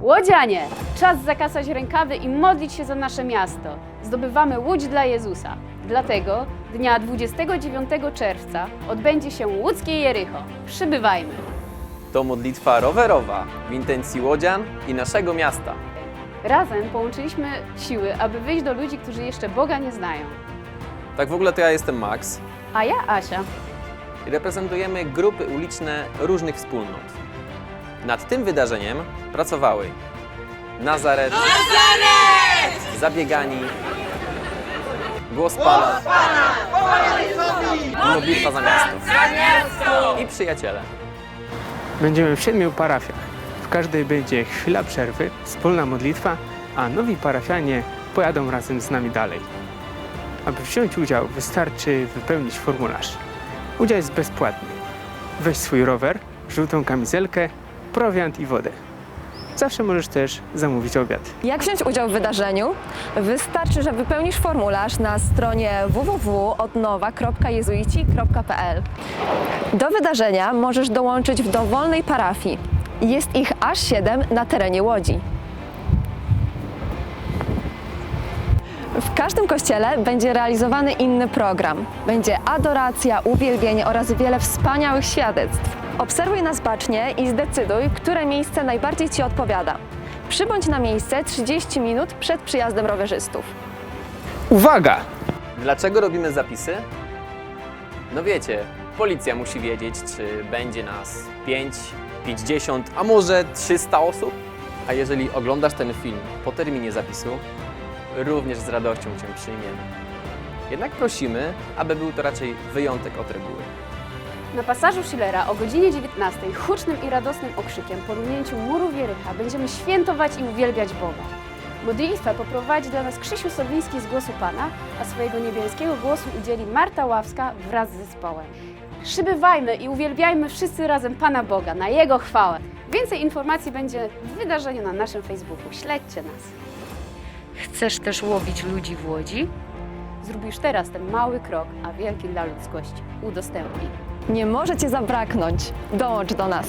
Łodzianie, czas zakasać rękawy i modlić się za nasze miasto. Zdobywamy łódź dla Jezusa. Dlatego dnia 29 czerwca odbędzie się łódzkie Jericho. Przybywajmy. To modlitwa rowerowa w intencji łodzian i naszego miasta. Razem połączyliśmy siły, aby wyjść do ludzi, którzy jeszcze Boga nie znają. Tak w ogóle to ja jestem Max A ja Asia. reprezentujemy grupy uliczne różnych wspólnot. Nad tym wydarzeniem pracowały Nazaret, Zabiegani, Głos Pana, Modlitwa za miasto i przyjaciele. Będziemy w siedmiu parafiach. W każdej będzie chwila przerwy, wspólna modlitwa, a nowi parafianie pojadą razem z nami dalej. Aby wziąć udział, wystarczy wypełnić formularz. Udział jest bezpłatny. Weź swój rower, żółtą kamizelkę, prowiant i wodę. Zawsze możesz też zamówić obiad. Jak wziąć udział w wydarzeniu? Wystarczy, że wypełnisz formularz na stronie www.odnowa.jezuici.pl. Do wydarzenia możesz dołączyć w dowolnej parafii. Jest ich aż 7 na terenie Łodzi. W każdym kościele będzie realizowany inny program. Będzie adoracja, uwielbienie oraz wiele wspaniałych świadectw. Obserwuj nas bacznie i zdecyduj, które miejsce najbardziej Ci odpowiada. Przybądź na miejsce 30 minut przed przyjazdem rowerzystów. Uwaga! Dlaczego robimy zapisy? No wiecie, policja musi wiedzieć, czy będzie nas 5, 50, a może 300 osób. A jeżeli oglądasz ten film po terminie zapisu, również z radością Cię przyjmiemy. Jednak prosimy, aby był to raczej wyjątek od reguły. Na pasażu Schillera o godzinie 19 hucznym i radosnym okrzykiem po minięciu murów Jericha będziemy świętować i uwielbiać Boga. Modlitwę poprowadzi dla nas Krzysiu Sobliński z Głosu Pana, a swojego niebiańskiego głosu udzieli Marta Ławska wraz z zespołem. Przybywajmy i uwielbiajmy wszyscy razem Pana Boga na Jego chwałę. Więcej informacji będzie w wydarzeniu na naszym Facebooku. Śledźcie nas. Chcesz też łowić ludzi w Łodzi? Już teraz ten mały krok, a wielki dla ludzkości. Udostępnij. Nie może Cię zabraknąć. Dołącz do nas.